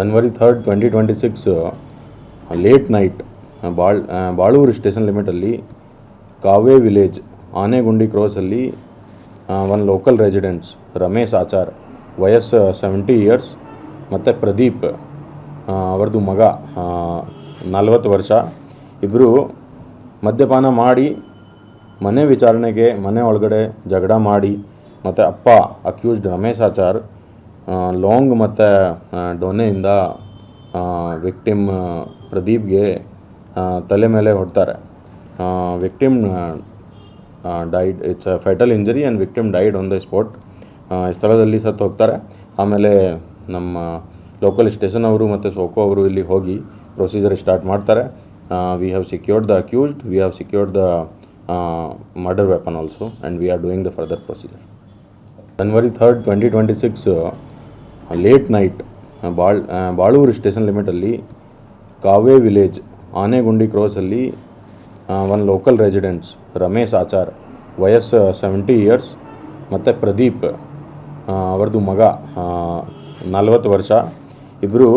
January third twenty twenty six late night ಬಾಳ್ Baluru station ಲಿಮಿಟಲ್ಲಿ Kave village Anegundi ಕ್ರಾಸಲ್ಲಿ ಒಂದು ಲೋಕಲ್ ರೆಸಿಡೆಂಟ್ಸ್ ರಮೇಶ್ ಆಚಾರ್, ವಯಸ್ಸು ಸೆವೆಂಟಿ ಇಯರ್ಸ್ ಮತ್ತು ಪ್ರದೀಪ್ ಅವರದು ಅವ್ರದ್ದು ಮಗ ನಲ್ವತ್ತು ವರ್ಷ. ಇಬ್ಬರು ಮದ್ಯಪಾನ ಮಾಡಿ, ಮನೆ ವಿಚಾರಣೆಗೆ, ಮನೆ ಒಳಗಡೆ ಜಗಳ ಮಾಡಿ, ಮತ್ತು ಅಪ್ಪ ಅಕ್ಯೂಸ್ಡ್ ರಮೇಶ್ ಆಚಾರ್ ಲಾಂಗ್ ಮತ್ತು ಡೊನೆಯಿಂದ ವಿಕ್ಟಿಮ್ ಪ್ರದೀಪ್ಗೆ ತಲೆ ಮೇಲೆ ಹೊಡ್ತಾರೆ. Victim died, it's a fatal injury and victim died on the spot. ಸ್ಥಳದಲ್ಲಿ ಸತ್ತು ಹೋಗ್ತಾರೆ. ಆಮೇಲೆ ನಮ್ಮ ಲೋಕಲ್ ಸ್ಟೇಷನ್ ಅವರು ಮತ್ತು ಸೋಕೋ ಅವರು ಇಲ್ಲಿ ಹೋಗಿ ಪ್ರೊಸೀಜರ್ ಸ್ಟಾರ್ಟ್ ಮಾಡ್ತಾರೆ. We have secured the accused we have secured the murder weapon also and we are doing the further procedure January third twenty twenty six late night ಬಾಳ್ Baluru station ಲಿಮಿಟಲ್ಲಿ Kave village Anegundi ಕ್ರಾಸಲ್ಲಿ ಒಂದು local residents Ramesh Achar, ವಯಸ್ಸು seventy years ಮತ್ತು ಪ್ರದೀಪ್ ಅವರದು ಅವ್ರದ್ದು ಮಗ ನಲ್ವತ್ತು ವರ್ಷ. ಇಬ್ಬರು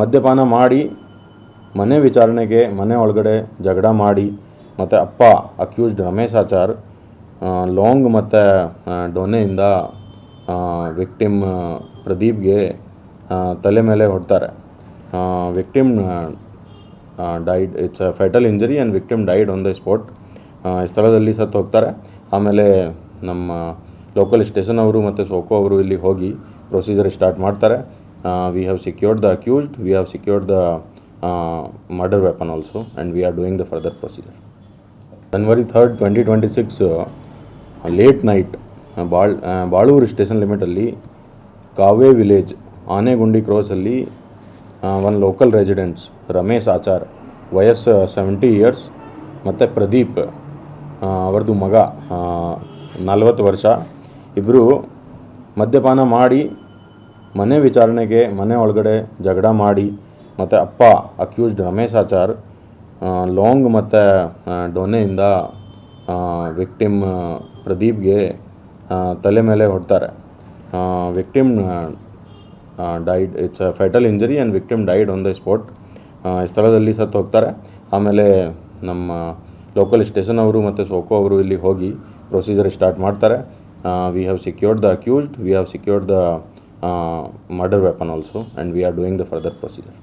ಮದ್ಯಪಾನ ಮಾಡಿ, ಮನೆ ವಿಚಾರಣೆಗೆ, ಮನೆ ಒಳಗಡೆ ಜಗಳ ಮಾಡಿ, ಮತ್ತು ಅಪ್ಪ ಅಕ್ಯೂಸ್ಡ್ ರಮೇಶ್ ಆಚಾರ್ ಲಾಂಗ್ ಮತ್ತು ಡೊನೆಯಿಂದ ವಿಕ್ಟಿಮ್ ಪ್ರದೀಪ್ಗೆ ತಲೆ ಮೇಲೆ ಹೊಡ್ತಾರೆ. Victim died it's a fatal injury and victim died on the spot ಸ್ಥಳದಲ್ಲಿ ಸತ್ತು ಹೋಗ್ತಾರೆ. ಆಮೇಲೆ ನಮ್ಮ ಲೋಕಲ್ ಸ್ಟೇಷನ್ ಅವರು ಮತ್ತು ಸೋಕೋ ಅವರು ಇಲ್ಲಿ ಹೋಗಿ ಪ್ರೊಸೀಜರ್ ಸ್ಟಾರ್ಟ್ ಮಾಡ್ತಾರೆ. We have secured the accused we have secured the murder weapon also and we are doing the further procedure January third twenty twenty six late night ಬಾಳ್ Baluru station ಲಿಮಿಟಲ್ಲಿ Kave village, Anegundi ಕ್ರಾಸಲ್ಲಿ ಒಂದು local residents, Ramesh Achar, ವಯಸ್ಸು seventy years ಮತ್ತು ಪ್ರದೀಪ್ ಅವರದು ಅವ್ರದ್ದು ಮಗ ನಲ್ವತ್ತು ವರ್ಷ. ಇಬ್ಬರು ಮದ್ಯಪಾನ ಮಾಡಿ, ಮನೆ ವಿಚಾರಣೆಗೆ, ಮನೆ ಒಳಗಡೆ ಜಗಳ ಮಾಡಿ, ಮತ್ತು ಅಪ್ಪ ಅಕ್ಯೂಸ್ಡ್ ರಮೇಶ್ ಆಚಾರ್ ಲಾಂಗ್ ಮತ್ತು ಡೊನೆಯಿಂದ ವಿಕ್ಟಿಮ್ ಪ್ರದೀಪ್ಗೆ ತಲೆ ಮೇಲೆ ಹೊಡ್ತಾರೆ. Victim died it's a fatal injury and victim died on the spot ಸ್ಥಳದಲ್ಲಿ ಸತ್ತು ಹೋಗ್ತಾರೆ. ಆಮೇಲೆ ನಮ್ಮ ಲೋಕಲ್ ಸ್ಟೇಷನ್ ಅವರು ಮತ್ತು ಸೋಕೋ ಅವರು ಇಲ್ಲಿ ಹೋಗಿ ಪ್ರೊಸೀಜರ್ ಸ್ಟಾರ್ಟ್ ಮಾಡ್ತಾರೆ. We have secured the accused we have secured the murder weapon also and we are doing the further procedure